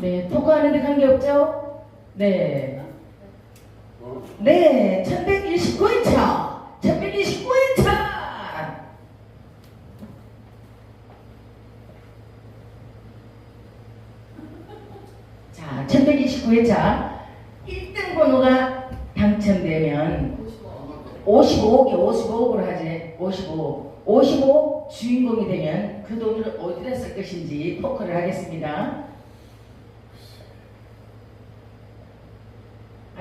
네, 토크하는데 관계없죠? 네. 네, 1129회차! 1129회차! 자, 1129회차 1등 번호가 당첨되면 55억에 55억으로 하지 55 55 주인공이 되면 그 돈을 어디다 쓸 것인지 토크를 하겠습니다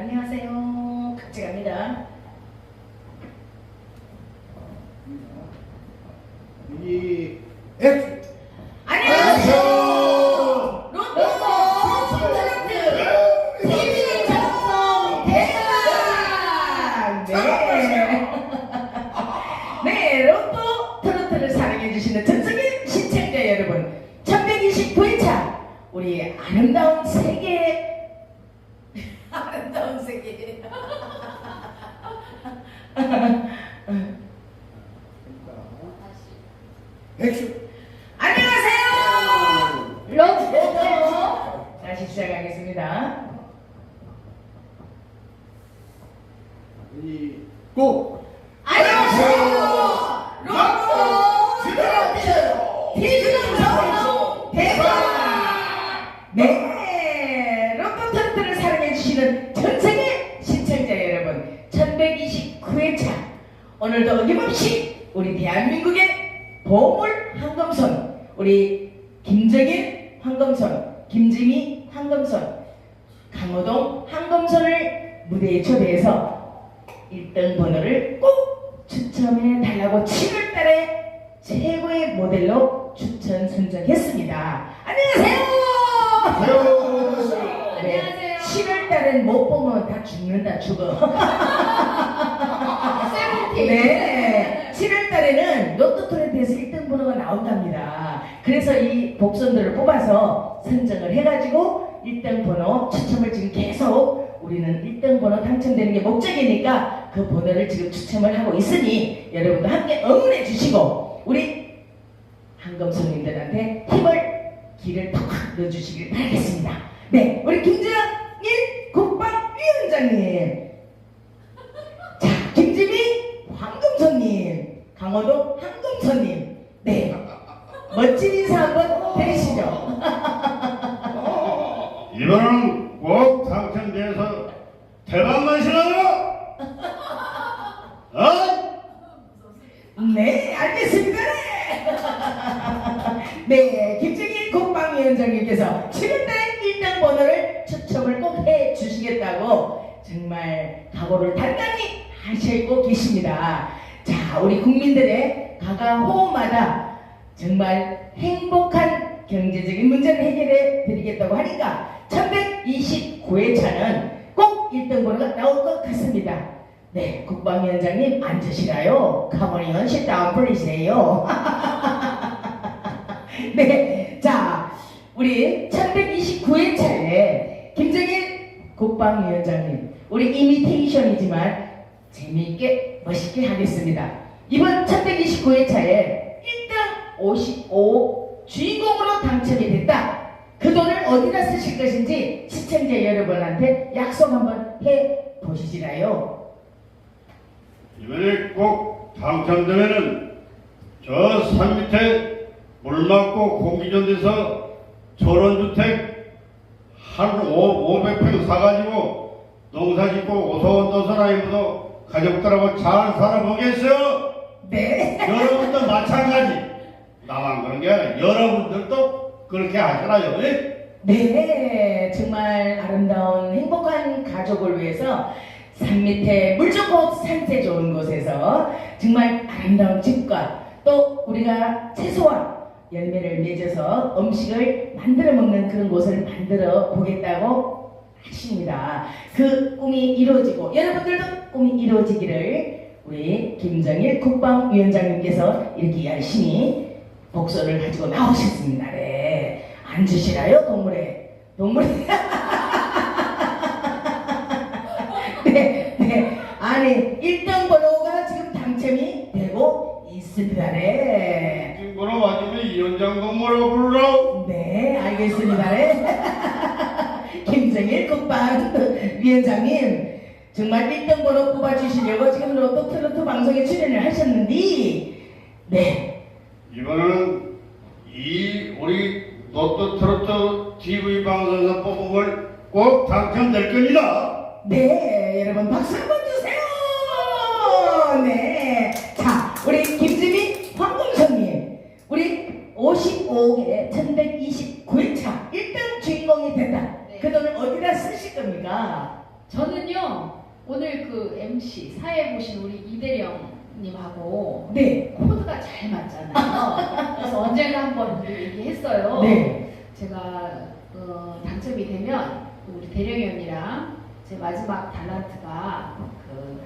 안녕하세요. 같이 갑니다. 이 액. 안녕하세요 로또 트로트 TV 작성 대박 네. 네 로또 트로트를 사랑해주시는 전성의 시청자 여러분 1129회차 우리 아름다운 세계 아름다운 세계 액션. 안녕하세요 로또 다시 시작하겠습니다 이 고. 안녕하세요. 로또 트로트 디지털 대박. 네, 로또 트로트를 사랑해 주시는 전생의 시청자 여러분, 1129회차 오늘도 어김없이 우리 대한민국의 보물 황금손 우리 김정일 황금손, 김지미 황금손, 강호동 황금손을 무대에 초대해서 1등 번호를 꼭 추첨해 달라고 7월 달에 최고의 모델로 추천 선정했습니다. 안녕하세요. 네, 7월 달엔 못 보면 다 죽는다 죽어. 네, 나온답니다. 그래서 이 복선들을 뽑아서 선정을 해가지고 1등 번호 추첨을 지금 계속 우리는 1등 번호 당첨되는 게 목적이니까 그 번호를 지금 추첨을 하고 있으니 여러분도 함께 응원해 주시고 우리 한금손님들한테 힘을 길을 팍 넣어주시길 바라겠습니다. 네, 정말 행복한 경제적인 문제를 해결해 드리겠다고 하니까 1129회차는 꼭 1등 번호가 나올 것 같습니다. 네, 국방위원장님 앉으시라요. 가만히 down please요. 네, 자, 우리 1129회차에 김정일 국방위원장님, 우리 이미테이션이지만 재미있게 멋있게 하겠습니다. 이번 1129회차에 1등 55 주인공으로 당첨이 됐다. 그 돈을 어디다 쓰실 것인지 시청자 여러분한테 약속 한번 해 보시지라요. 이번에 꼭 당첨되면은 저 산 밑에 물 막고 공기 좋은 전원주택 한 500평 사가지고 농사 짓고 오소원 도서라이브도 가족들하고 잘 살아보겠어요? 네. 여러분도 마찬가지. 나만 그런 게 아니라 여러분들도 그렇게 하시라요. 예? 네, 정말 아름다운 행복한 가족을 위해서 산 밑에 물 좋고 산세 좋은 곳에서 정말 아름다운 집과 또 우리가 채소와 열매를 맺어서 음식을 만들어 먹는 그런 곳을 만들어 보겠다고 하십니다. 그 꿈이 이루어지고 여러분들도 꿈이 이루어지기를 우리 김정일 국방위원장님께서 이렇게 열심히 복선을 가지고 나오셨습니다. 네. 앉으시라요, 동물에. 동물에. 네, 네. 아니, 1등 번호가 지금 당첨이 되고 있습니다. 네. 지금 뭐라 와주면 위원장 동무라고 부르라고. 네, 알겠습니다. 네. 김정일 국방 위원장님 정말 1등 번호 뽑아주시려고 지금 로또 트로트 방송에 출연을 하셨는데 네 이번에는 이 우리 로또 트로트 TV 방송에서 뽑으면 꼭 당첨될 겁니다. 네, 여러분 박수 한번 주세요. 네, 자 우리 김지민 황금선님 우리 55개 1129회차 1등 주인공이 됐다. 네. 그 돈을 어디다 쓰실 겁니까? 저는요 오늘 그 MC 사회 보신 우리 이대령 님하고 네, 코드가 잘 맞잖아요. 그래서 언젠가 한번 얘기했어요. 네, 제가 어, 당첨이 되면 우리 대령이 언니랑 제 마지막 달란트가 그,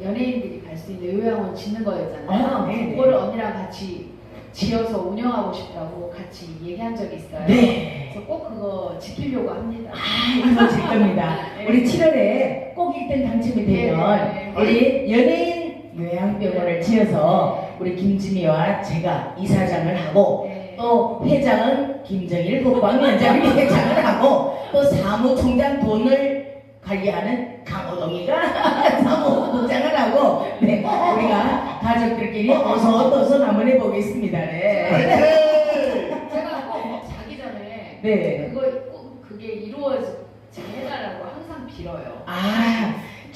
그 연예인들이 갈 수 있는 요양원 짓는 거였잖아요. 아, 네, 네. 그거를 언니랑 같이 지어서 운영하고 싶다고 같이 얘기한 적이 있어요. 네. 그래서 꼭 그거 지키려고 합니다. 아, 이루어질 겁니다. 네. 우리 7월에 꼭 1등 당첨이 되면 네, 네. 우리 연예인 요양병원을 지어서 우리 김지미와 제가 이사장을 하고 네. 또 회장은 김정일 국방위원장이 회장을 하고 또 사무총장 돈을 관리하는 강호동이가 사무국장을 하고 네 우리가 가족들끼리 어서 어서 한번 해보겠습니다. 네. 제가 꼭 자기 전에 네. 그거 꼭 그게 이루어지게 해달라고 항상 빌어요. 아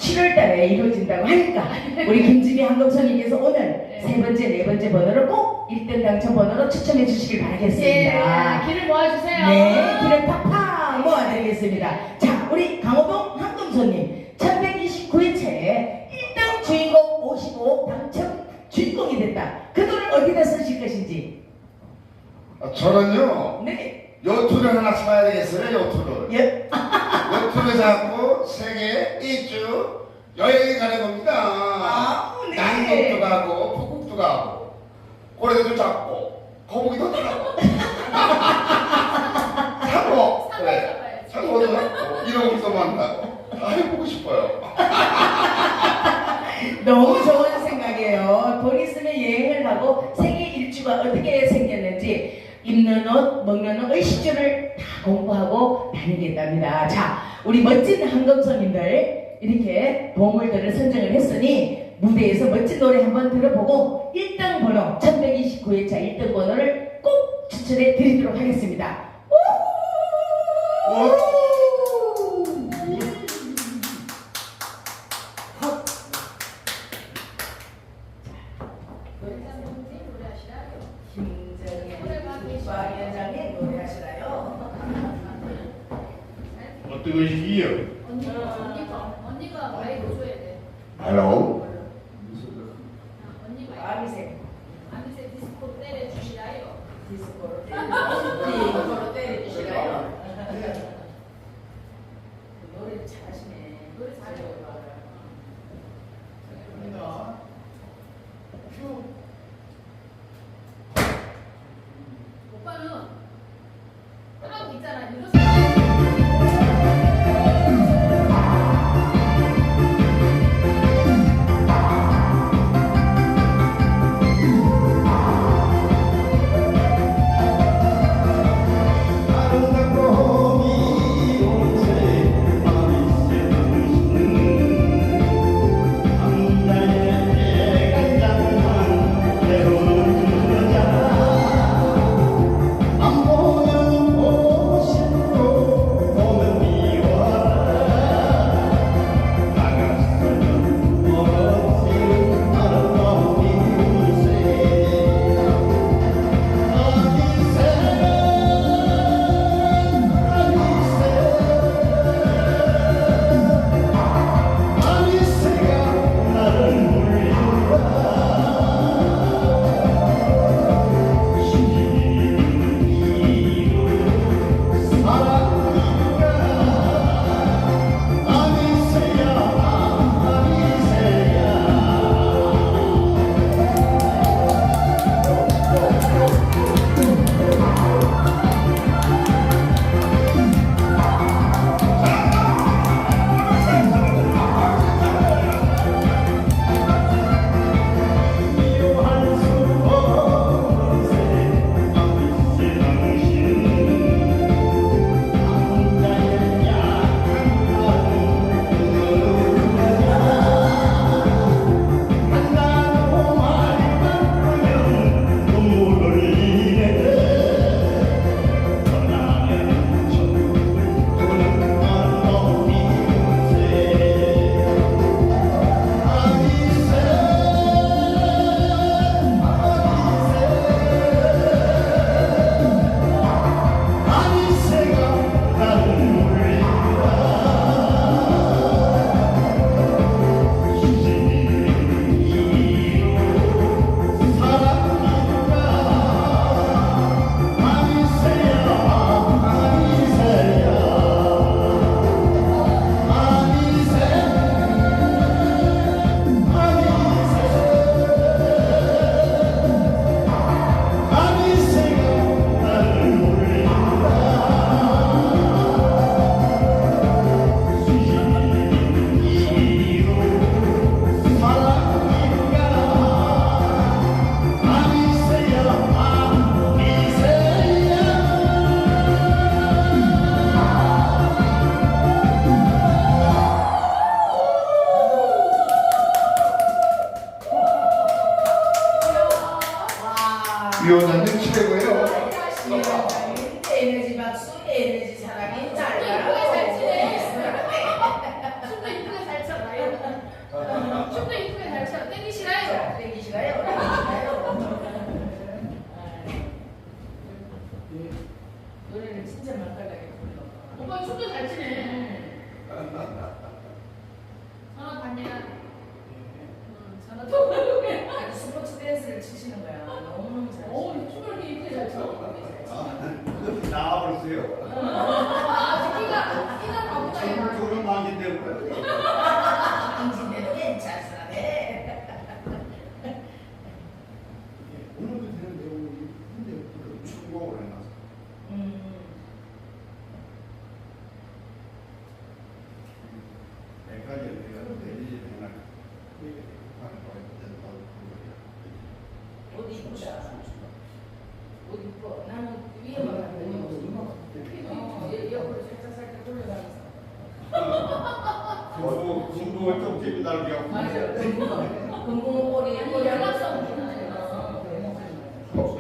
7월달에 이루어진다고 하니까 우리 김지미 한금선님께서 오늘 세 번째 네 번째 번호를 꼭 1등 당첨 번호로 추첨해 주시길 바라겠습니다. 예, 길을 모아주세요. 네, 길을 팍팍 모아드리겠습니다. 자, 우리 강호동 황금손님 1129회차에 1등 주인공 55 당첨 주인공이 됐다. 그 돈을 어디다 쓰실 것인지. 아, 저는요 네, 요트를 하나 사야 되겠어요 요트를. 예, 요트를 사고 세계 일주 여행을 가는 겁니다. 아, 네. 남극도 가고 북극도 가고 고래도 잡고 거북이도 잡고. 사고 그래 사고도 잡고 이러고서 만나고. 다 해보고 싶어요. 너무 좋은 생각이에요. 돈 있으면 여행을 가고 세계 일주가 어떻게 생겼는지 입는 옷, 먹는 옷, 의식주를 다 공부하고 다니겠답니다. 자, 우리 멋진 한금손님들 이렇게 보물들을 선정을 했으니 무대에서 멋진 노래 한번 들어보고 1등 번호 1129회차 1등 번호를 꼭 추천해 드리도록 하겠습니다.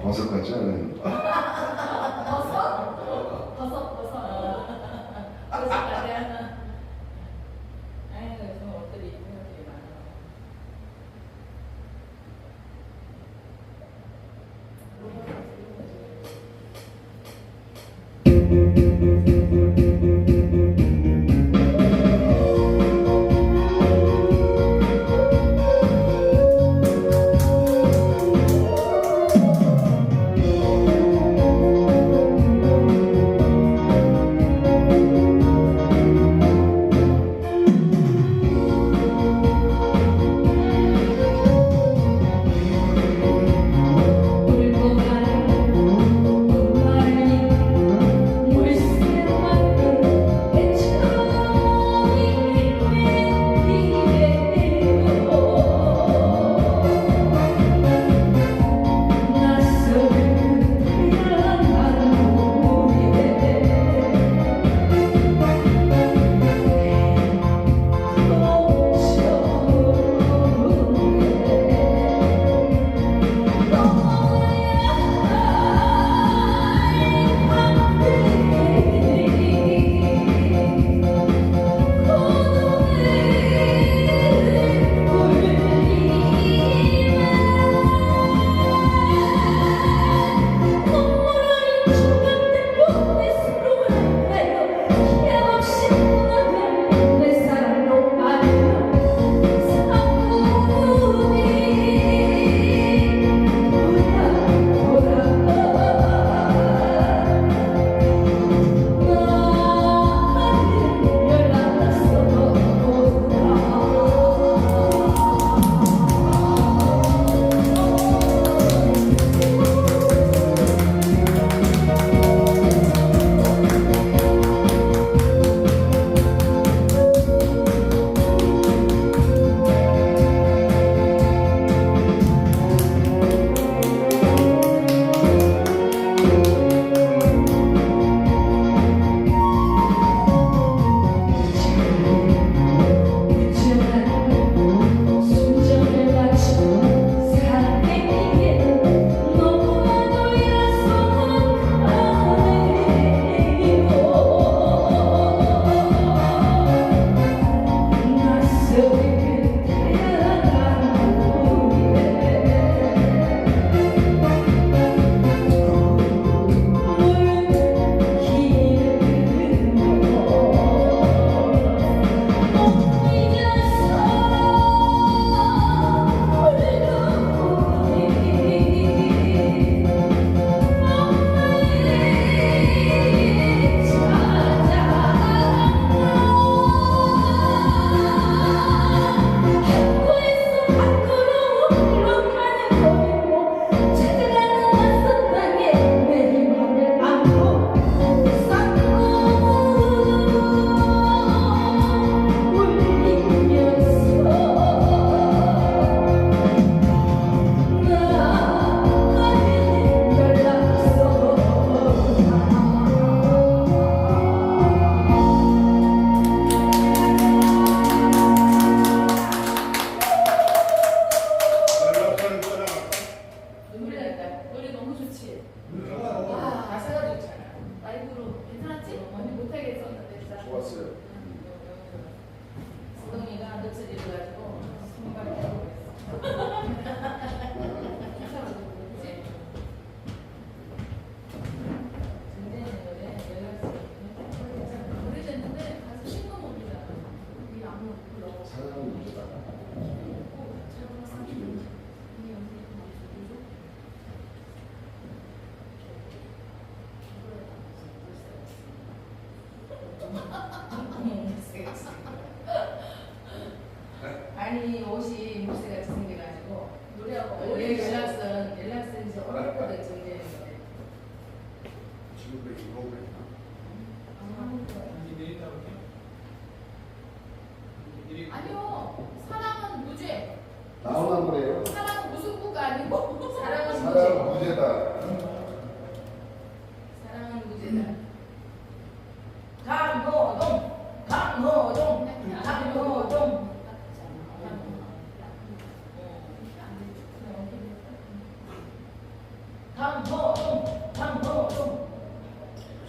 버- 버섯 같지 않아요?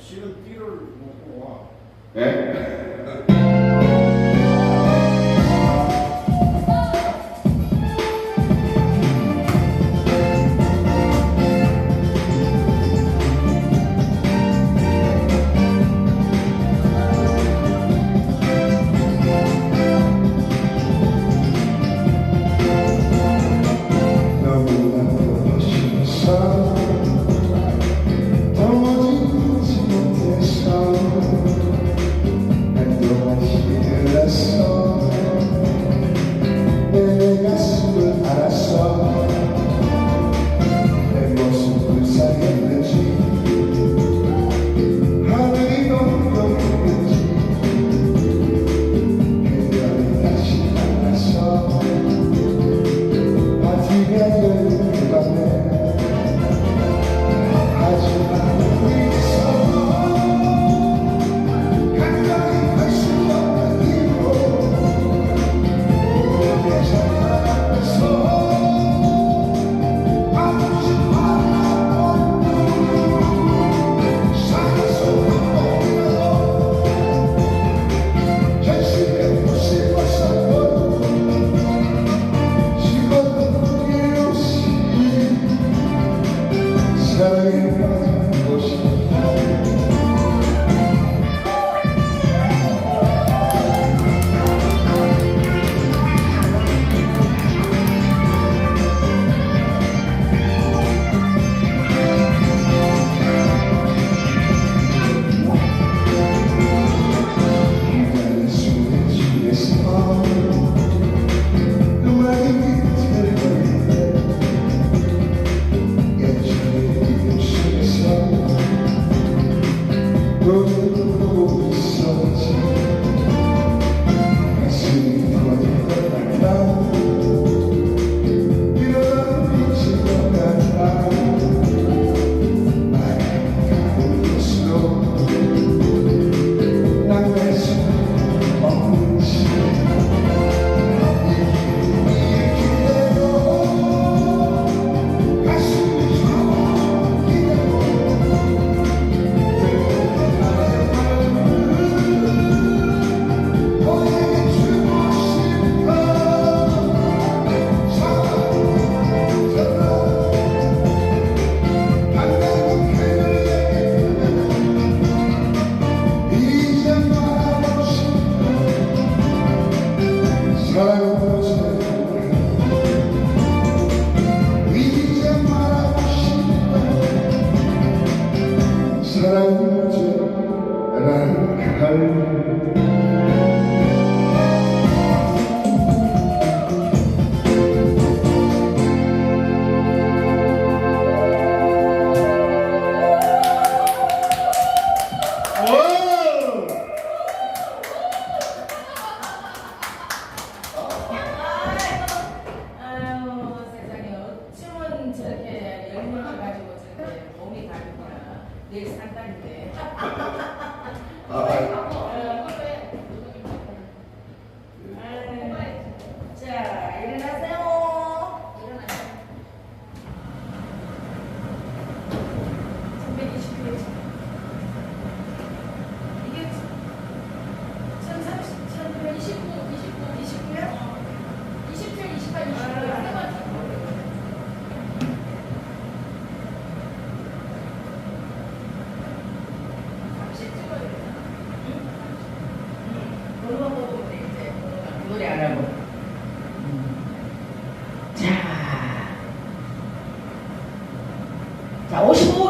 실은 띠를 먹고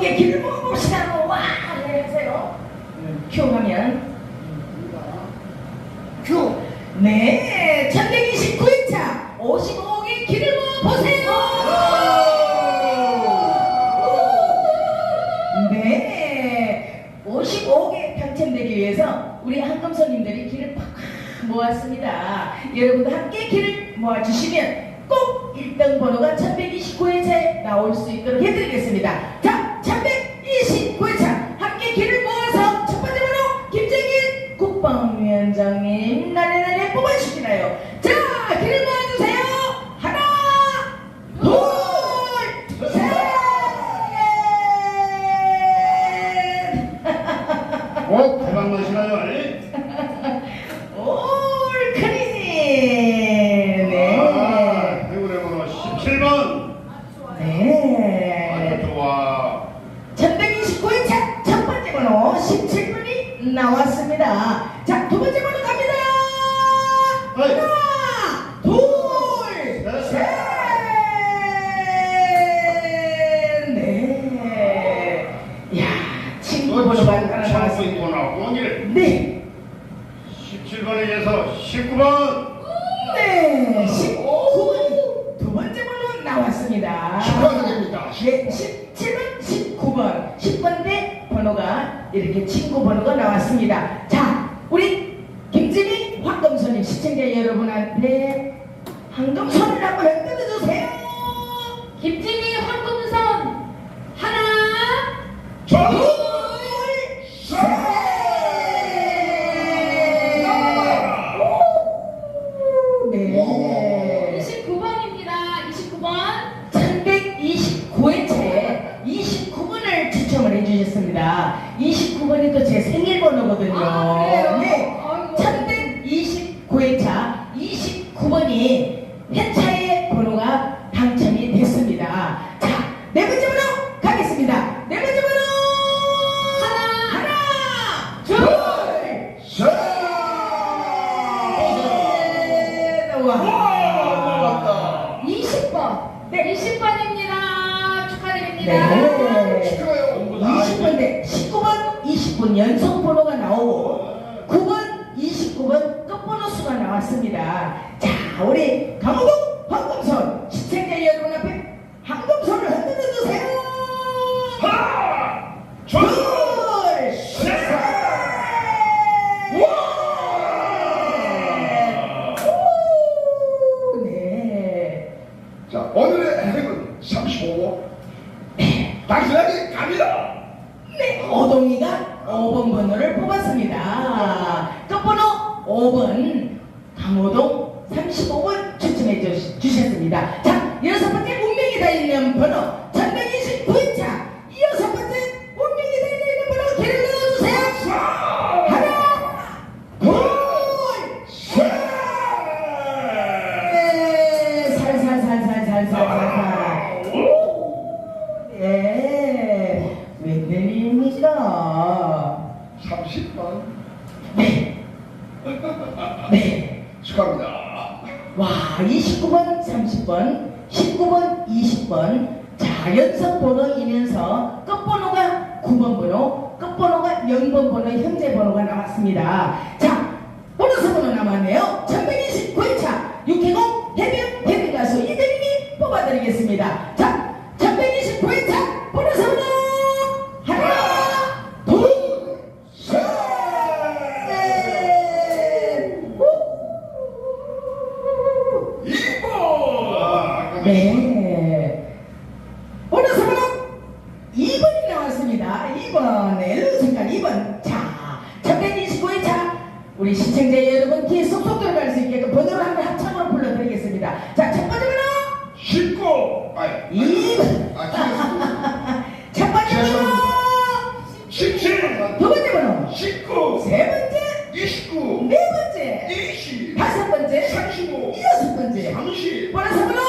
우리의 길을 묵묵시다로 와! 내세요. 큐 하면. 큐. 네. 1129회차 55억의 길을 보세요. 네. 55억에 당첨되기 위해서 우리 한금손님들이 길을 팍 모았습니다. 여러분도 함께 길을 모아주시면 꼭 1등 번호가 1129회차에 나올 수 있도록 해드리겠습니다. 자, 원장님. 김진 29 연속 번호가 나오고 9번 29번 끝번호 수가 나왔습니다. 자 우리 강호동 황금선 살살살살 예 웬일입니까 30번? 네. 네. 축하합니다. 와 29번 30번 19번 20번 자 연속 번호이면서 끝번호가 9번 번호 끝번호가 0번 번호 현재 번호가 나왔습니다. 자 1번의 순간 2번 자 1129의 자. 우리 시청자 여러분 귀에 쏙쏙 들어갈 수 있게끔 번호를 한번 합창으로 불러드리겠습니다. 자 첫 번째 번호! 19 아이, 2번. 아, 첫 번째 번호! 17 두 번째 번호! 19 세 번째? 29 네 번째! 20 다섯 번째? 35 여섯 번째! 30 보너스 번호!